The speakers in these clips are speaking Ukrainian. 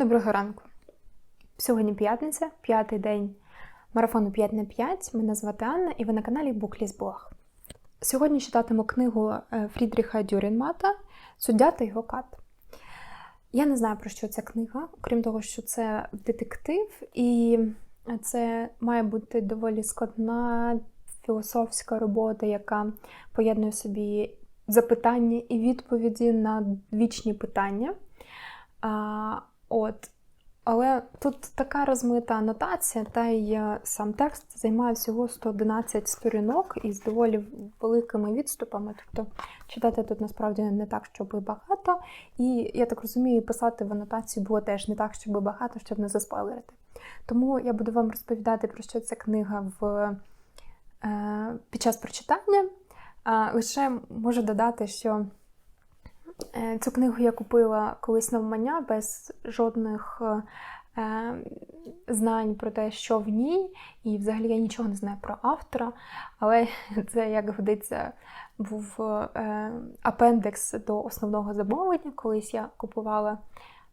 Доброго ранку. Сьогодні п'ятниця, п'ятий день марафону 5 на 5. Мене звати Анна і ви на каналі Букліс Блог. Сьогодні читатиму книгу е, Фрідріха Дюрінмата Суддя та його кат. Я не знаю, про що ця книга, окрім того, що це детектив, і це має бути доволі складна філософська робота, яка поєднує собі запитання і відповіді на вічні питання. От. Але тут така розмита анотація, та й е, сам текст займає всього 111 сторінок із доволі великими відступами. Тобто читати тут насправді не так, щоб багато. І я так розумію, писати в анотацію було теж не так, щоб багато, щоб не заспойлерити. Тому я буду вам розповідати, про що ця книга в, е, під час прочитання. Лише можу додати, що. Е, цю книгу я купила колись навмання без жодних е, знань про те, що в ній, і взагалі я нічого не знаю про автора, але це, як годиться, був е, апендекс до основного замовлення. Колись я купувала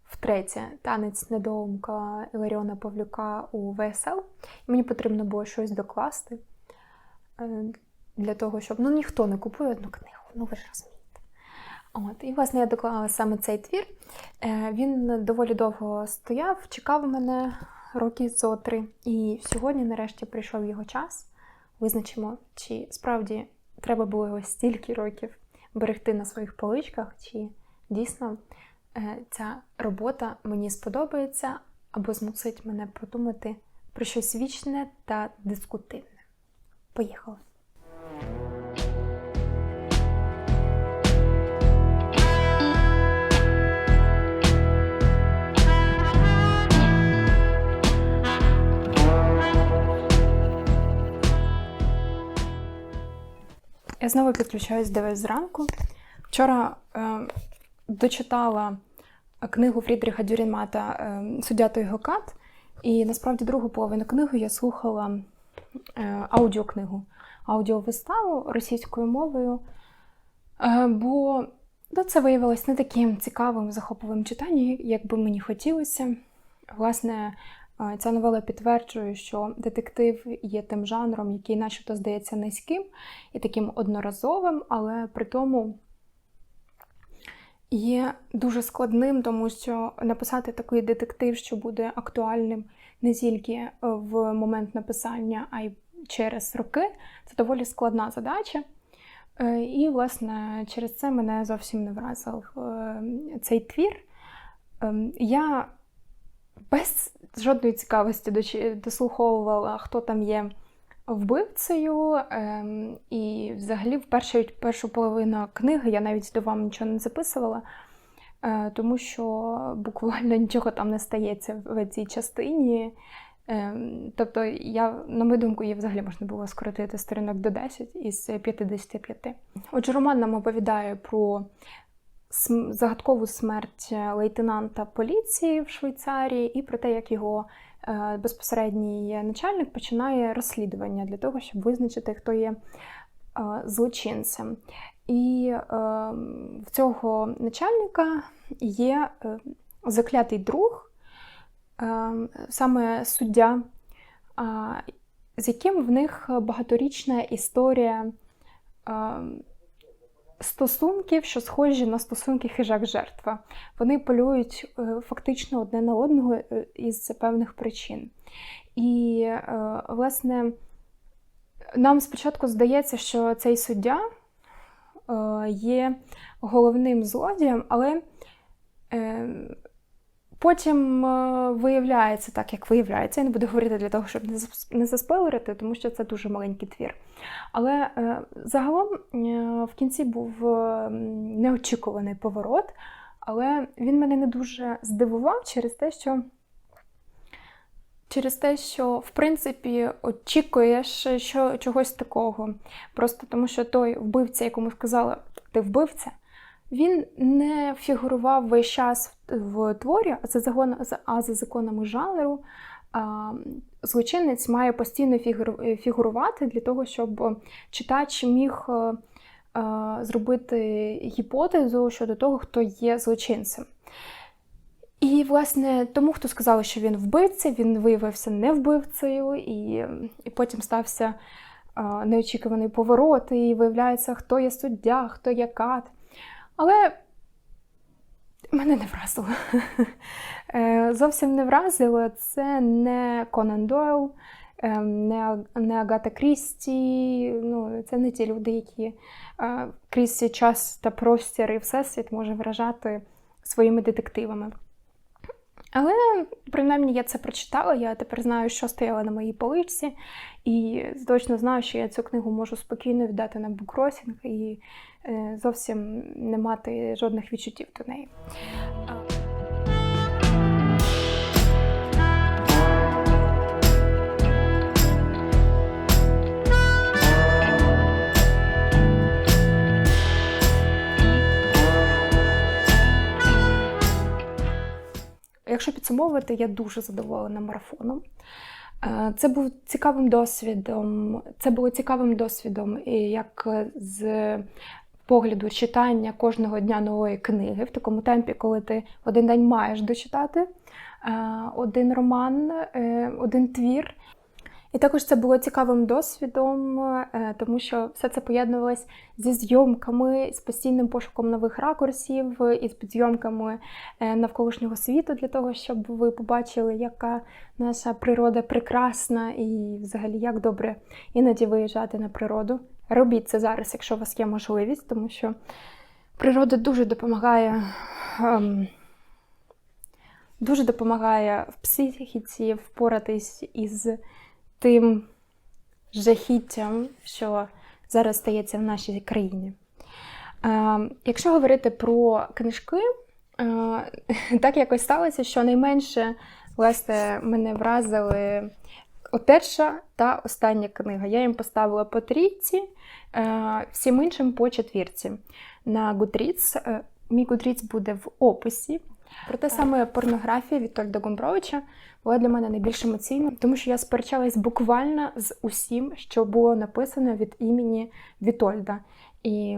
втретє танець недоумка Іларіона Павлюка у ВСЛ. І мені потрібно було щось докласти е, для того, щоб ну ніхто не купує одну книгу, ну ви ж розумієте. От, І, власне, я доклала саме цей твір. Е, він доволі довго стояв, чекав мене роки зо три. І сьогодні, нарешті, прийшов його час. Визначимо, чи справді треба було його стільки років берегти на своїх поличках, чи дійсно е, ця робота мені сподобається або змусить мене подумати про щось вічне та дискутивне. Поїхали! Я знову підключаюсь до вас зранку. Вчора е, дочитала книгу Фрідріха Дюрінмата е, Суддя його кат. І насправді другу половину книги я слухала е, аудіокнигу, аудіовиставу російською мовою. Е, бо ну, це виявилось не таким цікавим, захопливим читанням, як би мені хотілося. Власне, Ця новела підтверджує, що детектив є тим жанром, який начебто здається низьким і таким одноразовим, але при тому є дуже складним, тому що написати такий детектив, що буде актуальним не тільки в момент написання, а й через роки, це доволі складна задача. Е, і, власне, через це мене зовсім не вразив е, цей твір. Ем, я без жодної цікавості дослуховувала, хто там є вбивцею. Ем, і взагалі в першу, першу половину книги я навіть до вам нічого не записувала, е, тому що буквально нічого там не стається в цій частині. Ем, тобто, я, на мою думку, її взагалі можна було скоротити сторінок до 10 із 55. Отже, роман нам оповідає про загадкову смерть лейтенанта поліції в Швейцарії і про те, як його е, безпосередній начальник починає розслідування для того, щоб визначити, хто є е, злочинцем. І е, в цього начальника є заклятий друг, саме суддя, з яким в них багаторічна історія стосунків, що схожі на стосунки хижак-жертва. Вони полюють е, фактично одне на одного е, із певних причин. І, е, власне, нам спочатку здається, що цей суддя є головним злодієм, але Потім е, виявляється так, як виявляється. Я не буду говорити для того, щоб не заспойлерити, тому що це дуже маленький твір. Але е, загалом е, в кінці був неочікуваний поворот, але він мене не дуже здивував через те, що. Через те, що, в принципі, очікуєш що, чогось такого. Просто тому, що той вбивця, якому сказала, ти вбивця, він не фігурував весь час в творі, а за, законами жанру злочинець має постійно фігурувати для того, щоб читач міг е, зробити гіпотезу щодо того, хто є злочинцем. І, власне, тому, хто сказав, що він вбивця, він виявився не вбивцею, і, і потім стався неочікуваний поворот, і виявляється, хто є суддя, хто є кат. Але мене не вразило. Е, Зовсім не вразило. Це не Конан Дойл, е, не, Агата Крісті. Ну, це не ті люди, які е, крізь час та простір і всесвіт може вражати своїми детективами. Але, принаймні, я це прочитала, я тепер знаю, що стояло на моїй поличці, і точно знаю, що я цю книгу можу спокійно віддати на букросінг і е, зовсім не мати жодних відчуттів до неї. Якщо підсумовувати, я дуже задоволена марафоном. Е, Це був цікавим досвідом. Це було цікавим досвідом, як з погляду читання кожного дня нової книги в такому темпі, коли ти один день маєш дочитати е, один роман, е, один твір. І також це було цікавим досвідом, е, тому що все це поєднувалось зі зйомками, з постійним пошуком нових ракурсів, і з підзйомками е, навколишнього світу для того, щоб ви побачили, яка наша природа прекрасна і взагалі як добре іноді виїжджати на природу. Робіть це зараз, якщо у вас є можливість, тому що природа дуже допомагає. ем, Дуже допомагає в психіці впоратись із тим жахіттям, що зараз стається в нашій країні. Е, якщо говорити про книжки, е, так якось сталося, що найменше власне, мене вразили перша та остання книга. Я їм поставила по трійці, е, всім іншим по четвірці. На Goodreads, мій Goodreads буде в описі. Проте саме порнографія Вітольда Гомбровича була для мене найбільш емоційною, тому що я сперечалась буквально з усім, що було написано від імені Вітольда. І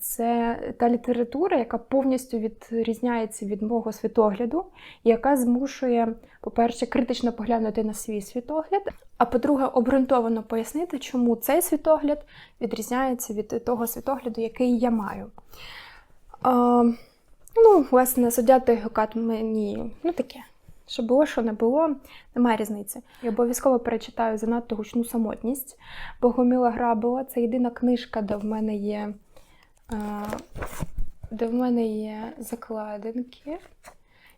це та література, яка повністю відрізняється від мого світогляду, яка змушує, по-перше, критично поглянути на свій світогляд, а по-друге, обґрунтовано пояснити, чому цей світогляд відрізняється від того світогляду, який я маю. А, Ну, власне, суддя та гукат мені ну таке. Що було, що не було, немає різниці. Я обов'язково перечитаю занадто гучну самотність. Богоміла Грабова це єдина книжка, де в мене є, де в мене є закладинки.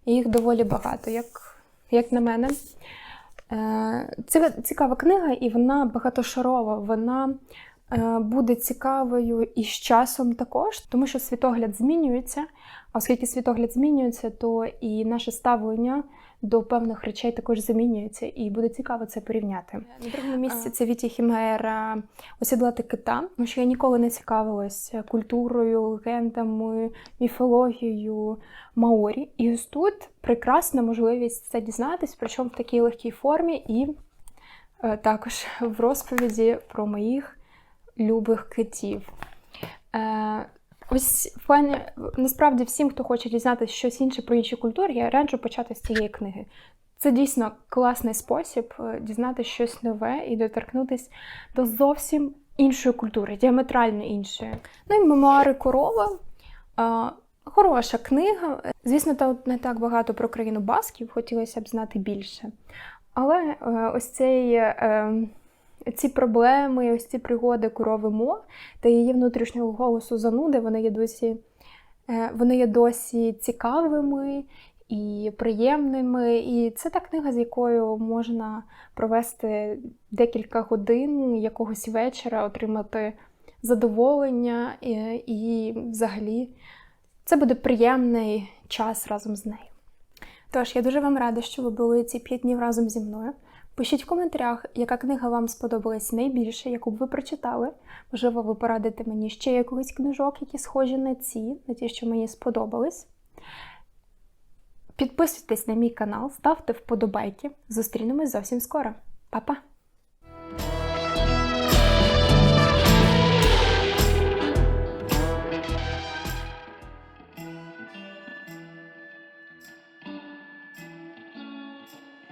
І їх доволі багато, як, як на мене. Це цікава книга, і вона багатошарова. Вона буде цікавою і з часом також, тому що світогляд змінюється. А оскільки світогляд змінюється, то і наше ставлення до певних речей також змінюється, і буде цікаво це порівняти. На другому місці це Віті Хімера осідлати кита, тому що я ніколи не цікавилася культурою, легендами, міфологією Маорі. І ось тут прекрасна можливість це дізнатись, причому в такій легкій формі, і е, також в розповіді про моїх любих китів. Е, Ось плані насправді всім, хто хоче дізнатися щось інше про інші культури, я раджу почати з цієї книги. Це дійсно класний спосіб е, дізнатися щось нове і доторкнутися до зовсім іншої культури, діаметрально іншої. Ну і мемуари корова. Е, Хороша книга. Звісно, тут не так багато про країну Басків, хотілося б знати більше. Але е, ось цей. Е, ці проблеми, ось ці пригоди корови Мо та її внутрішнього голосу зануди, вони є досі, е, вони є досі цікавими і приємними. І це та книга, з якою можна провести декілька годин якогось вечора, отримати задоволення і, і взагалі це буде приємний час разом з нею. Тож, я дуже вам рада, що ви були ці п'ять днів разом зі мною. Пишіть в коментарях, яка книга вам сподобалась найбільше, яку б ви прочитали. Можливо, ви порадите мені ще якихось книжок, які схожі на ці, на ті, що мені сподобались. Підписуйтесь на мій канал, ставте вподобайки. Зустрінемось зовсім скоро. Па-па!